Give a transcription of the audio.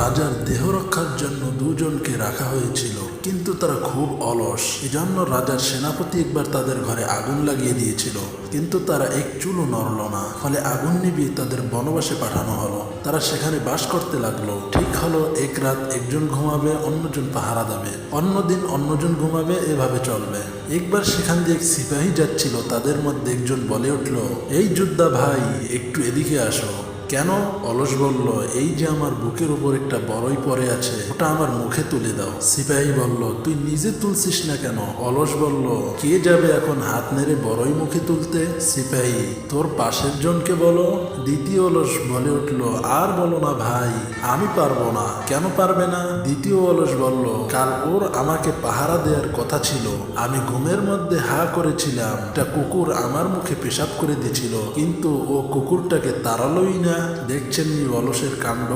রাজার দেহ রক্ষার জন্য দুজনকে রাখা হয়েছিল, কিন্তু তারা খুব অলস। এজন্য রাজার সেনাপতি একবার তাদের ঘরে আগুন লাগিয়ে দিয়েছিল, কিন্তু তারা এক চুলও নড়ল না। ফলে আগুন নিবিয়ে তাদের বনবাসে পাঠানো হলো। তারা সেখানে বাস করতে লাগল। ঠিক হলো, এক রাত একজন ঘুমাবে, অন্যজন পাহারা দেবে। অন্যদিন অন্যজন ঘুমাবে, এভাবে চলবে। একবার সেখান দিয়ে এক সিপাহী যাচ্ছিল, তাদের মধ্যে একজন বলে উঠল, এই যোদ্ধা ভাই, একটু এদিকে আসো। কেন অলস বলল, এই যে আমার বুকের উপর একটা বড়ই পড়ে আছে, ওটা আমার মুখে তুলে দাও। সিপাহী বলল, তুই নিজে তুলছিস না কেন? অলস বলল, কে যাবে এখন হাত নেড়ে বড়ই মুখে তুলতে? সিপাহী, তোর পাশের জনকে বলো। দ্বিতীয় অলস বলে উঠল, আর বলো না ভাই, আমি পারব না। কেন পারবে না? দ্বিতীয় অলস বলল, কাল ওর আমাকে পাহারা দেওয়ার কথা ছিল, আমি ঘুমের মধ্যে হা করেছিলাম, একটা কুকুর আমার মুখে পেশাব করে দিয়েছিল, কিন্তু ও কুকুরটাকে তাড়ালোই না দেখছেন এই অলসের কাণ্ড।